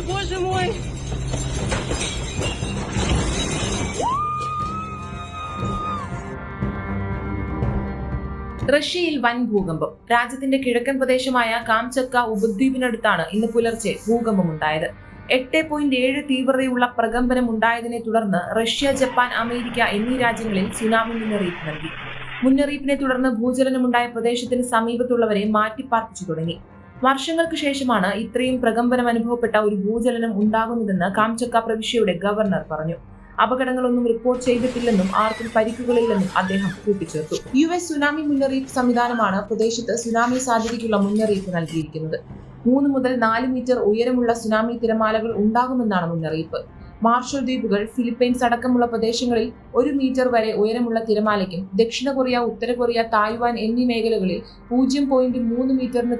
Господи, боже мой! റഷ്യയിൽ വൻ ഭൂകമ്പം. രാജ്യത്തിന്റെ കിഴക്കൻ പ്രദേശമായ കാംചക്ക ഉപദ്വീപിനടുത്താണ് ഇന്ന് പുലർച്ചെ ഭൂകമ്പമുണ്ടായത്. എട്ട് പോയിന്റ് ഏഴ് തീവ്രതയുള്ള പ്രകമ്പനം ഉണ്ടായതിനെ തുടർന്ന് റഷ്യ ജപ്പാൻ അമേരിക്ക എന്നീ രാജ്യങ്ങളിൽ സുനാമി മുന്നറിയിപ്പ് നൽകി. മുന്നറിയിപ്പിനെ തുടർന്ന് ഭൂചലനമുണ്ടായ പ്രദേശത്തിന് സമീപത്തുള്ളവരെ മാറ്റിപ്പാർപ്പിച്ചു തുടങ്ങി. വർഷങ്ങൾക്ക് ശേഷമാണ് ഇത്രയും പ്രകമ്പനം അനുഭവപ്പെട്ട ഒരു ഭൂചലനം ഉണ്ടാകുന്നതെന്ന് കാംചക്ക പ്രവിശ്യയുടെ ഗവർണർ പറഞ്ഞു. അപകടങ്ങളൊന്നും റിപ്പോർട്ട് ചെയ്തിട്ടില്ലെന്നും ആർക്കും പരിക്കുകളില്ലെന്നും അദ്ദേഹം കൂട്ടിച്ചേർത്തു. യു എസ് സുനാമി മുന്നറിയിപ്പ് സംവിധാനമാണ് പ്രദേശത്ത് സുനാമി സാധ്യതയ്ക്കുള്ള മുന്നറിയിപ്പ് നൽകിയിരിക്കുന്നത്. മൂന്ന് മുതൽ നാല് മീറ്റർ ഉയരമുള്ള സുനാമി തിരമാലകൾ ഉണ്ടാകുമെന്നാണ് മുന്നറിയിപ്പ്. മാർഷൽ ദ്വീപുകൾ ഫിലിപ്പൈൻസ് അടക്കമുള്ള പ്രദേശങ്ങളിൽ ഒരു മീറ്റർ വരെ ഉയരമുള്ള തിരമാലയ്ക്കും ദക്ഷിണ കൊറിയ ഉത്തര കൊറിയ തായ്വാൻ എന്നീ മേഖലകളിൽ പൂജ്യം പോയിന്റ് മൂന്ന് മീറ്ററിന്